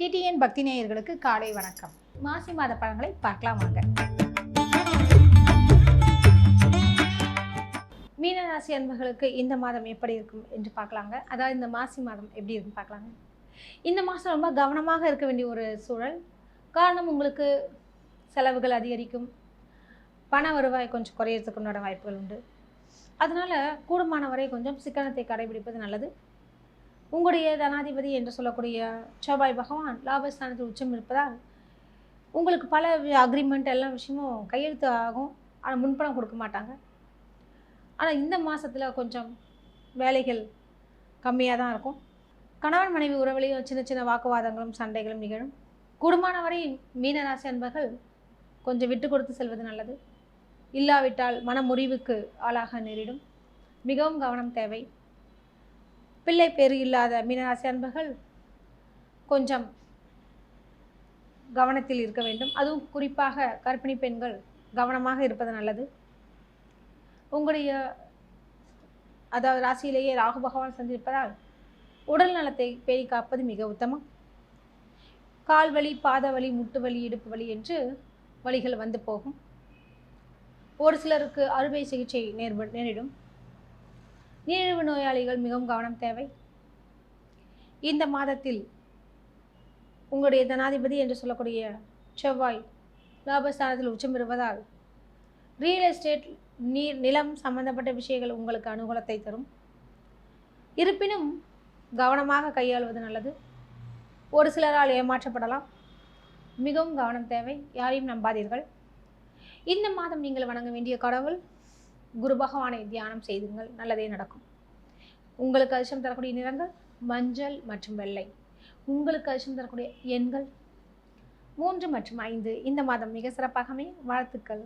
DTN பக்தி நேயர்களுக்கு காலை வணக்கம். மாசி மாத பழங்களை பார்க்கலாம் வாங்க. மீனராசி அன்பர்களுக்கு இந்த மாதம் எப்படி இருக்கும் என்று பார்க்கலாங்க. அதாவது இந்த மாசி மாதம் எப்படி இருக்குன்னு பார்க்கலாங்க. இந்த மாதம் ரொம்ப கவனமாக இருக்க வேண்டிய ஒரு சூழல். காரணம் உங்களுக்கு செலவுகள் அதிகரிக்கும். பண வருவாய் கொஞ்சம் குறையறதுக்கு உண்டான வாய்ப்புகள் உண்டு. அதனால் கூடுமான வரை கொஞ்சம் சிக்கனத்தை கடைபிடிப்பது நல்லது. உங்களுடைய தனாதிபதி என்று சொல்லக்கூடிய செவ்வாய் பகவான் லாபஸ்தானத்தில் உச்சம் இருப்பதால் உங்களுக்கு பல அக்ரிமெண்ட் எல்லா விஷயமும் கையெழுத்து ஆகும். ஆனால் முன்பணம் கொடுக்க மாட்டாங்க. ஆனால் இந்த மாதத்தில் கொஞ்சம் வேலைகள் கம்மியாக தான் இருக்கும். கணவன் மனைவி உறவுலையும் சின்ன சின்ன வாக்குவாதங்களும் சண்டைகளும் நிகழும். கூடுமான வரை மீனராசி அன்பர்கள் கொஞ்சம் விட்டு கொடுத்து செல்வது நல்லது. இல்லாவிட்டால் மனமுறிவுக்கு ஆளாக நேரிடும். மிகவும் கவனம் தேவை. பிள்ளை பேறு இல்லாத மீனராசி அன்பர்கள் கொஞ்சம் கவனத்தில் இருக்க வேண்டும். அதுவும் குறிப்பாக கர்ப்பிணி பெண்கள் கவனமாக இருப்பது நல்லது. உங்களுடைய அதாவது ராசியிலேயே ராகு பகவான் சந்திருப்பதால் உடல் நலத்தை பேணி காப்பது மிக உத்தமம். கால் வலி பாத வலி முட்டு வலி இடுப்பு வலி என்று வழிகள் வந்து போகும். ஒரு சிலருக்கு அறுவை சிகிச்சை நேர்ப நேரிடும். நீரிழிவு நோயாளிகள் மிகவும் கவனம் தேவை. இந்த மாதத்தில் உங்களுடைய தனாதிபதி என்று சொல்லக்கூடிய செவ்வாய் லாபஸ்தானத்தில் உச்சம் பெறுவதால் ரியல் எஸ்டேட் நீர் நிலம் சம்பந்தப்பட்ட விஷயங்கள் உங்களுக்கு அனுகூலத்தை தரும். இருப்பினும் கவனமாக கையாளுவது நல்லது. ஒரு சிலரால் ஏமாற்றப்படலாம். மிகவும் கவனம் தேவை. யாரையும் நம்பாதீர்கள். இந்த மாதம் நீங்கள் வணங்க வேண்டிய கடவுள் குரு பகவானை தியானம் செய்துங்கள் நல்லதே நடக்கும். உங்களுக்கு அதிர்ஷ்டம் தரக்கூடிய நிறங்கள் மஞ்சள் மற்றும் வெள்ளை. உங்களுக்கு அதிர்ஷ்டம் தரக்கூடிய எண்கள் மூன்று மற்றும் ஐந்து. இந்த மாதம் மிக சிறப்பாகவே வாழ்த்துக்கள்.